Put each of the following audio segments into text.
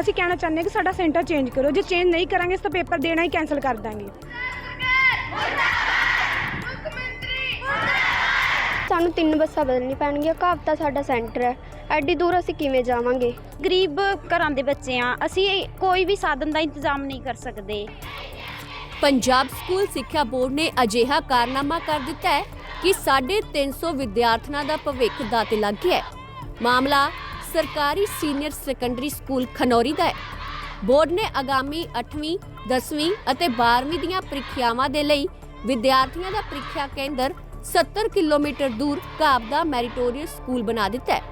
ਅਸੀਂ ਕਹਿਣਾ ਚਾਹੁੰਦੇ ਹਾਂ ਕਿ ਸਾਡਾ ਸੈਂਟਰ ਚੇਂਜ ਕਰੋ ਜੇ ਚੇਂਜ ਨਹੀਂ ਕਰਾਂਗੇ ਤਾਂ ਪੇਪਰ ਦੇਣਾ ਹੀ ਕੈਨਸਲ ਕਰ ਦਾਂਗੇ। ਸਾਨੂੰ ਤਿੰਨ ਬੱਸਾਂ ਬਦਲਣੀ ਪੈਣਗੀਆਂ। ਕਾਬਤਾ ਸਾਡਾ ਸੈਂਟਰ ਹੈ। ਐਡੀ ਦੂਰ ਅਸੀਂ ਕਿਵੇਂ ਜਾਵਾਂਗੇ? ਗਰੀਬ ਘਰਾਂ ਦੇ ਬੱਚੇ ਆ ਅਸੀਂ ਕੋਈ ਵੀ ਸਾਧਨ ਦਾ ਇੰਤਜ਼ਾਮ ਨਹੀਂ ਕਰ ਸਕਦੇ। ਪੰਜਾਬ ਸਕੂਲ ਸਿੱਖਿਆ ਬੋਰਡ ਨੇ ਅਜਿਹਾ ਕਾਰਨਾਮਾ ਕਰ ਦਿੱਤਾ ਹੈ ਕਿ 350 ਵਿਦਿਆਰਥੀਆਂ ਦਾ ਭਵਿੱਖ ਦਾਤੇ ਲੱਗ ਗਿਆ ਹੈ। ਮਾਮਲਾ ਸਰਕਾਰੀ ਸੀਨੀਅਰ ਸੈਕੰਡਰੀ ਸਕੂਲ ਖਨੌਰੀ ਦਾ ਹੈ। ਬੋਰਡ ਨੇ ਆਗਾਮੀ 8ਵੀਂ 10ਵੀਂ ਅਤੇ 12ਵੀਂ ਦੀਆਂ ਪ੍ਰੀਖਿਆਵਾਂ ਦੇ ਲਈ ਵਿਦਿਆਰਥੀਆਂ ਦਾ ਪ੍ਰੀਖਿਆ ਕੇਂਦਰ 70 ਕਿਲੋਮੀਟਰ ਦੂਰ ਕਾਬਦਾ ਮੈਰੀਟੋਰੀਅਸ ਸਕੂਲ ਬਣਾ ਦਿੱਤਾ ਹੈ।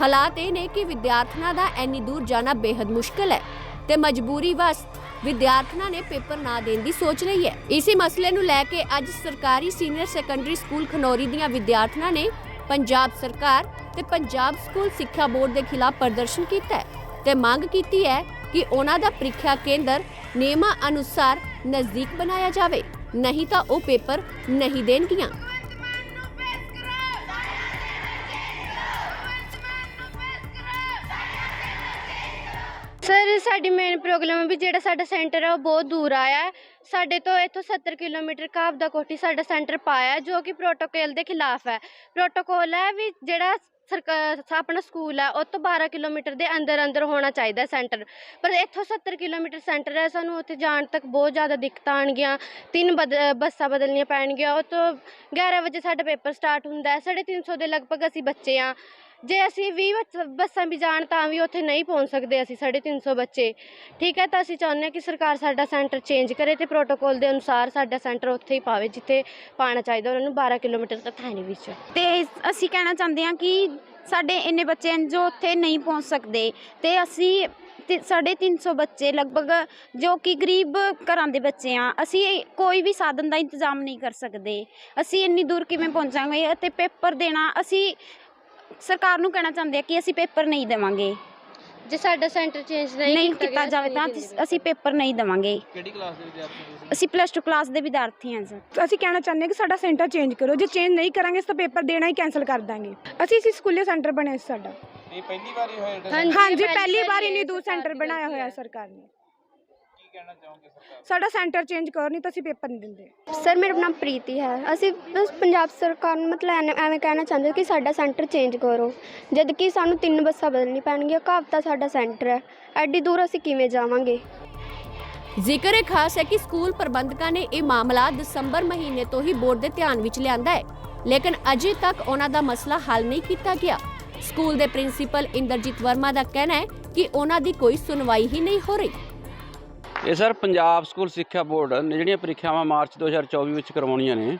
ਹਾਲਾਤ ਇਹ ਨੇ ਕਿ ਵਿਦਿਆਰਥੀਆਂ ਦਾ ਐਨੀ ਦੂਰ ਜਾਣਾ ਬੇहद ਮੁਸ਼ਕਲ ਹੈ ਤੇ ਮਜਬੂਰੀ ਵਸ ਵਿਦਿਆਰਥੀਆਂ ਨੇ ਪੇਪਰ ਨਾ ਦੇਣ ਦੀ ਸੋਚ ਰਹੀ ਹੈ। ਇਸੇ ਮਸਲੇ ਨੂੰ ਲੈ ਕੇ ਅੱਜ ਸਰਕਾਰੀ ਸੀਨੀਅਰ ਸੈਕੰਡਰੀ ਸਕੂਲ ਖਨੌਰੀ ਦੀਆਂ ਵਿਦਿਆਰਥਣਾਂ ਨੇ ਪੰਜਾਬ ਸਰਕਾਰ ਤੇ ਪੰਜਾਬ ਸਕੂਲ ਸਿੱਖਿਆ ਬੋਰਡ ਦੇ ਖਿਲਾਫ ਪ੍ਰਦਰਸ਼ਨ ਕੀਤਾ ਹੈ ਤੇ ਮੰਗ ਕੀਤੀ ਹੈ ਕਿ ਉਹਨਾਂ ਦਾ ਪ੍ਰੀਖਿਆ ਕੇਂਦਰ ਨਿਯਮਾਂ ਅਨੁਸਾਰ ਨਜ਼ਦੀਕ ਬਣਾਇਆ ਜਾਵੇ, ਨਹੀਂ ਤਾਂ ਉਹ ਪੇਪਰ ਨਹੀਂ ਦੇਣਗੀਆਂ। ਸਰ, ਸਾਡੀ ਮੇਨ ਪ੍ਰੋਬਲਮ ਹੈ ਵੀ ਜਿਹੜਾ ਸਾਡਾ ਸੈਂਟਰ ਹੈ ਉਹ ਬਹੁਤ ਦੂਰ ਆਇਆ ਹੈ। ਸਾਡੇ ਤੋਂ ਇੱਥੋਂ 70 ਕਿਲੋਮੀਟਰ ਕਾਬਦਾ ਕੋਠੀ ਸਾਡਾ ਸੈਂਟਰ ਪਾਇਆ ਜੋ ਕਿ ਪ੍ਰੋਟੋਕੋਲ ਦੇ ਖਿਲਾਫ ਹੈ। ਪ੍ਰੋਟੋਕੋਲ ਹੈ ਵੀ ਜਿਹੜਾ ਸਰਕਾਰ ਆਪਣਾ ਸਕੂਲ ਹੈ ਉਹ ਤੋਂ 12 ਕਿਲੋਮੀਟਰ ਦੇ ਅੰਦਰ ਅੰਦਰ ਹੋਣਾ ਚਾਹੀਦਾ ਸੈਂਟਰ। ਪਰ ਇੱਥੋਂ 70 ਕਿਲੋਮੀਟਰ ਸੈਂਟਰ ਹੈ, ਸਾਨੂੰ ਉੱਥੇ ਜਾਣ ਤੱਕ ਬਹੁਤ ਜ਼ਿਆਦਾ ਦਿੱਕਤਾਂ ਆਣਗੀਆਂ ਤਿੰਨ ਬਦ, ਬੱਸਾਂ ਬਦਲਣੀਆਂ ਪੈਣਗੀਆਂ, ਉਹ ਤੋਂ 11 ਵਜੇ ਸਾਡਾ ਪੇਪਰ ਸਟਾਰਟ ਹੁੰਦਾ ਹੈ। 350 ਦੇ ਲਗਭਗ ਅਸੀਂ ਬੱਚੇ ਆ ਜੇ ਅਸੀਂ 20 ਬੱਚ- ਬੱਸਾਂ ਵੀ ਜਾਣ ਤਾਂ ਵੀ ਉੱਥੇ ਨਹੀਂ ਪਹੁੰਚ ਸਕਦੇ ਅਸੀਂ 350 ਬੱਚੇ। ਠੀਕ ਹੈ, ਤਾਂ ਅਸੀਂ ਚਾਹੁੰਦੇ ਹਾਂ ਕਿ ਸਰਕਾਰ ਸਾਡਾ ਸੈਂਟਰ ਚੇਂਜ ਕਰੇ ਤੇ ਪ੍ਰੋਟੋਕੋਲ ਦੇ ਅਨੁਸਾਰ ਸਾਡਾ ਸੈਂਟਰ ਉੱਥੇ ਹੀ ਪਾਵੇ, ਜਿੱਥੇ ਪਾਣਾ ਚਾਹੀਦਾ ਉਹਨਾਂ ਨੂੰ 12 ਕਿਲੋਮੀਟਰ ਤੱਕ ਹੈ ਨਹੀਂ ਵਿੱਚ। ਤੇ ਅਸੀਂ ਕਹਿਣਾ ਚਾਹੁੰਦੇ ਹਾਂ ਕਿ ਸਾਡੇ ਇੰਨੇ ਬੱਚੇ ਹਨ ਜੋ ਉੱਥੇ ਨਹੀਂ ਪਹੁੰਚ ਸਕਦੇ ਤੇ ਅਸੀਂ ਤੇ, ਸਾਢੇ ਤਿੰਨ ਸੌ ਬੱਚੇ ਲਗਭਗ ਜੋ ਕਿ ਗਰੀਬ ਘਰਾਂ ਦੇ ਬੱਚੇ ਆ ਅਸੀਂ ਕੋਈ ਵੀ ਸਾਧਨ ਦਾ ਇੰਤਜ਼ਾਮ ਨਹੀਂ ਕਰ ਸਕਦੇ। ਅਸੀਂ ਇੰਨੀ ਦੂਰ ਕਿਵੇਂ ਪਹੁੰਚਾਂਗੇ ਅਤੇ ਪੇਪਰ ਦੇਣਾ, ਅਸੀਂ ਸਰਕਾਰ ਨੂੰ ਕਹਿਣਾ ਚਾਹੁੰਦੇ ਆ ਕਿ ਅਸੀਂ ਪੇਪਰ ਨਹੀਂ ਦੇਵਾਂਗੇ। ਜੇ ਸਾਡਾ ਸੈਂਟਰ ਚੇਂਜ ਨਹੀਂ ਕੀਤਾ ਜਾਵੇ ਤਾਂ ਅਸੀਂ ਪੇਪਰ ਨਹੀਂ ਦੇਵਾਂਗੇ। ਕਿਹੜੀ ਕਲਾਸ ਦੇ ਵਿਦਿਆਰਥੀ ਹੋ ਤੁਸੀਂ? ਅਸੀਂ ਪਲੱਸ 2 ਕਲਾਸ ਦੇ ਵਿਦਿਆਰਥੀ ਹਾਂ ਸਰ। ਅਸੀਂ ਕਹਿਣਾ ਚਾਹੁੰਦੇ ਹਾਂ ਕਿ ਸਾਡਾ ਸੈਂਟਰ ਚੇਂਜ ਕਰੋ। ਜੇ ਚੇਂਜ ਨਹੀਂ ਕਰਾਂਗੇ ਤਾਂ ਪੇਪਰ ਦੇਣਾ ਹੀ ਕੈਨਸਲ ਕਰ ਦਾਂਗੇ। ਅਸੀਂ ਇਸੇ ਸਕੂਲੇ ਸੈਂਟਰ ਬਣਿਆ ਸੀ ਸਾਡਾ। ਇਹ ਪਹਿਲੀ ਵਾਰੀ ਹੋਇਆ ਜਿਹੜਾ ਹਾਂਜੀ, ਹਾਂਜੀ ਪਹਿਲੀ ਵਾਰ ਇੰਨੀ ਦੂਰ ਸੈਂਟਰ ਬਣਾਇਆ ਹੋਇਆ। ਸਰਕਾਰ ਨੇ। ਕਹਿਣਾ ਚਾਹੋਗੇ ਸਰਕਾਰ ਸਾਡਾ ਸੈਂਟਰ ਚੇਂਜ ਕਰੋ ਨਹੀਂ ਤਾਂ ਅਸੀਂ ਪੇਪਰ ਨਹੀਂ ਦਿੰਦੇ। ਸਰ ਮੇਰਾ ਨਾਮ ਪ੍ਰੀਤੀ ਹੈ। ਅਸੀਂ ਬਸ ਪੰਜਾਬ ਸਰਕਾਰ ਨੂੰ ਮਤਲਬ ਐਨ- ਐਵੇਂ ਕਹਿਣਾ ਚਾਹੁੰਦੇ ਕਿ ਸਾਡਾ ਸੈਂਟਰ ਚੇਂਜ ਕਰੋ। ਜਦ ਕਿ ਸਾਨੂੰ ਤਿੰਨ ਬੱਸਾਂ ਬਦਲਣੀ ਪੈਣਗੀਆਂ ਕਾਬਤਾ ਸਾਡਾ ਸੈਂਟਰ ਹੈ। ਐਡੀ ਦੂਰ ਅਸੀਂ ਕਿਵੇਂ ਜਾਵਾਂਗੇ? ਜ਼ਿਕਰ ਇਹ ਖਾਸ ਹੈ ਕਿ ਸਕੂਲ ਪ੍ਰਬੰਧਕਾਂ ਨੇ ਇਹ ਮਾਮਲਾ ਦਸੰਬਰ ਮਹੀਨੇ ਤੋਂ ਹੀ ਬੋਰਡ ਦੇ ਧਿਆਨ ਵਿੱਚ ਲਿਆਂਦਾ ਹੈ। ਲੇਕਿਨ ਅਜੇ ਤੱਕ ਉਹਨਾਂ ਦਾ ਮਸਲਾ ਹੱਲ ਨਹੀਂ ਕੀਤਾ ਗਿਆ। ਸਕੂਲ ਦੇ ਪ੍ਰਿੰਸੀਪਲ ਇੰਦਰਜੀਤ ਵਰਮਾ ਦਾ ਕਹਿਣਾ ਹੈ ਕਿ ਉਹਨਾਂ ਦੀ ਕੋਈ ਸੁਣਵਾਈ ਹੀ ਨਹੀਂ ਹੋ ਰਹੀ। ਇਹ ਸਰ ਪੰਜਾਬ ਸਕੂਲ ਸਿੱਖਿਆ ਬੋਰਡ ਨੇ ਜਿਹੜੀਆਂ ਪ੍ਰੀਖਿਆਵਾਂ ਮਾਰਚ 2024 ਵਿੱਚ ਕਰਵਾਉਣੀਆਂ ਨੇ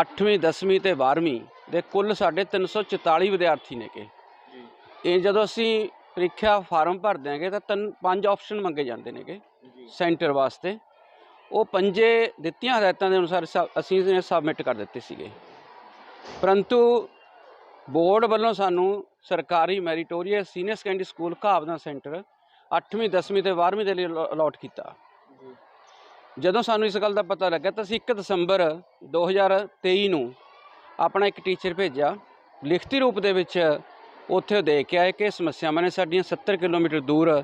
8ਵੀਂ 10ਵੀਂ ਤੇ 12ਵੀਂ ਦੇ ਕੁੱਲ ਸਾਡੇ 344 ਵਿਦਿਆਰਥੀ ਨੇ ਕਿ। ਇਹ ਜਦੋਂ ਅਸੀਂ ਪ੍ਰੀਖਿਆ ਫਾਰਮ ਭਰ ਦਿਆਂਗੇ ਤਾਂ ਤਿੰਨ, ਪੰਜ ਆਪਸ਼ਨ ਮੰਗੇ ਜਾਂਦੇ ਨੇਗੇ ਸੈਂਟਰ ਵਾਸਤੇ। ਉਹ ਪੰਜੇ ਦਿੱਤੀਆਂ ਹਦਾਇਤਾਂ ਦੇ ਅਨੁਸਾਰ ਸ- ਅਸੀਂ ਸਬਮਿਟ ਕਰ ਦਿੱਤੇ ਸੀਗੇ। ਪਰੰਤੂ ਬੋਰਡ ਵੱਲੋਂ ਸਾਨੂੰ ਸਰਕਾਰੀ ਮੈਰੀਟੋਰੀਅਸ ਸੀਨੀਅਰ ਸੈਕੰਡਰੀ ਸਕੂਲ ਘਾਬਦਾ ਸੈਂਟਰ 8ਵੀਂ 10ਵੀਂ ਤੇ 12ਵੀਂ ਦੇ ਲਈ ਅਲਾਟ ਕੀਤਾ। ਜਦੋਂ ਸਾਨੂੰ ਇਸ ਗੱਲ ਦਾ ਪਤਾ ਲੱਗਾ ਤਾਂ ਅਸੀਂ 1 ਦਸੰਬਰ 2023 ਨੂੰ ਆਪਣਾ ਇੱਕ ਟੀਚਰ ਭੇਜਿਆ। ਲਿਖਤੀ ਰੂਪ ਦੇ ਵਿੱਚ ਉੱਥੇ ਉਹ ਦੇ ਕੇ ਆਏ ਕਿ ਸਮੱਸਿਆਵਾਂ ਨੇ ਸਾਡੀਆਂ 70 ਕਿਲੋਮੀਟਰ ਦੂਰ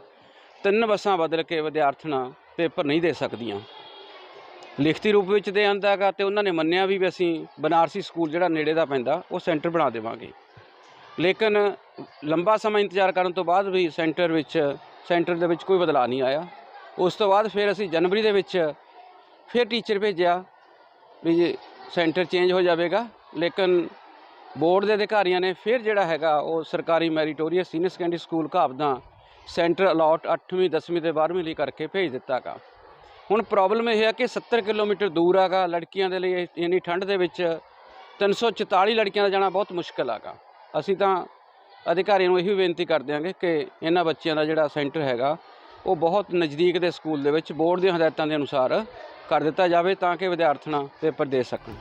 ਤਿੰਨ ਬੱਸਾਂ ਬਦਲ ਕੇ ਵਿਦਿਆਰਥਣਾਂ ਪੇਪਰ ਨਹੀਂ ਦੇ ਸਕਦੀਆਂ। ਲਿਖਤੀ ਰੂਪ ਵਿੱਚ ਦੇ ਆਂਦਾ ਹੈਗਾ ਤੇ ਉਹਨਾਂ ਨੇ ਮੰਨਿਆ ਵੀ ਅਸੀਂ ਬਨਾਰਸੀ ਸਕੂਲ ਜਿਹੜਾ ਨੇੜੇ ਦਾ ਪੈਂਦਾ ਉਹ ਸੈਂਟਰ ਬਣਾ ਦੇਵਾਂਗੇ। ਲੇਕਿਨ ਲੰਬਾ ਸਮਾਂ ਇੰਤਜ਼ਾਰ ਕਰਨ ਤੋਂ ਬਾਅਦ ਵੀ ਸੈਂਟਰ ਵਿੱਚ ਸੈਂਟਰ ਦੇ ਵਿੱਚ ਕੋਈ ਬਦਲਾਅ ਨਹੀਂ ਆਇਆ। ਉਸ ਤੋਂ ਬਾਅਦ ਫਿਰ ਅਸੀਂ ਜਨਵਰੀ ਦੇ ਵਿੱਚ ਫਿਰ ਟੀਚਰ ਭੇਜਿਆ ਵੀ ਜੀ ਸੈਂਟਰ ਚੇਂਜ ਹੋ ਜਾਵੇਗਾ। ਲੇਕਿਨ ਬੋਰਡ ਦੇ ਅਧਿਕਾਰੀਆਂ ਨੇ ਫਿਰ ਜਿਹੜਾ ਹੈਗਾ ਉਹ ਸਰਕਾਰੀ ਮੈਰੀਟੋਰੀਅਸ ਸੀਨੀਅਰ ਸੈਕੰਡਰੀ ਸਕੂਲ ਘਾਬਦਾ ਸੈਂਟਰ ਅਲਾਟ 8ਵੀਂ 10ਵੀਂ ਤੇ 12ਵੀਂ ਲਈ ਕਰਕੇ ਭੇਜ ਦਿੱਤਾ ਗਾ ਹੁਣ ਪ੍ਰੋਬਲਮ ਇਹ ਹੈ ਕਿ 70 ਕਿਲੋਮੀਟਰ ਦੂਰ ਹੈਗਾ ਲੜਕੀਆਂ ਦੇ ਲਈ ਇੰਨੀ ਠੰਡ ਦੇ ਵਿੱਚ 344 ਲੜਕੀਆਂ ਦਾ ਜਾਣਾ ਬਹੁਤ ਮੁਸ਼ਕਲ ਹੈਗਾ ਅਸੀਂ ਤਾਂ ਅਧਿਕਾਰੀਆਂ ਨੂੰ ਇਹੀ ਬੇਨਤੀ ਕਰ ਦਿਆਂਗੇ ਕਿ ਇਹਨਾਂ ਬੱਚਿਆਂ ਦਾ ਜਿਹੜਾ ਸੈਂਟਰ ਹੈਗਾ, ਉਹ ਬਹੁਤ ਨਜ਼ਦੀਕ ਦੇ ਸਕੂਲ ਦੇ ਵਿੱਚ ਬੋਰਡ ਦੀਆਂ ਹਦਾਇਤਾਂ ਦੇ ਅਨੁਸਾਰ ਕਰ ਦਿੱਤਾ ਜਾਵੇ ਤਾਂ ਕਿ ਵਿਦਿਆਰਥਣਾਂ ਪੇਪਰ ਦੇ ਸਕਣ।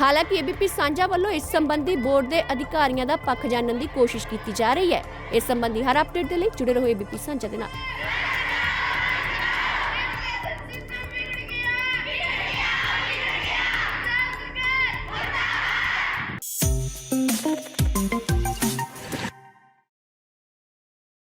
ਹਾਲਾਂਕਿ ਏਬੀਪੀ ਸਾਂਝਾ ਵੱਲੋਂ ਇਸ ਸੰਬੰਧੀ ਬੋਰਡ ਦੇ ਅਧਿਕਾਰੀਆਂ ਦਾ ਪੱਖ ਜਾਣਨ ਦੀ ਕੋਸ਼ਿਸ਼ ਕੀਤੀ ਜਾ ਰਹੀ ਹੈ। ਇਸ ਸੰਬੰਧੀ ਹਰ ਅਪਡੇਟ ਦੇ ਲਈ ਜੁੜੇ ਰਹੋ ਏਬੀਪੀ ਸਾਂਝਾ ਦੇ ਨਾਲ।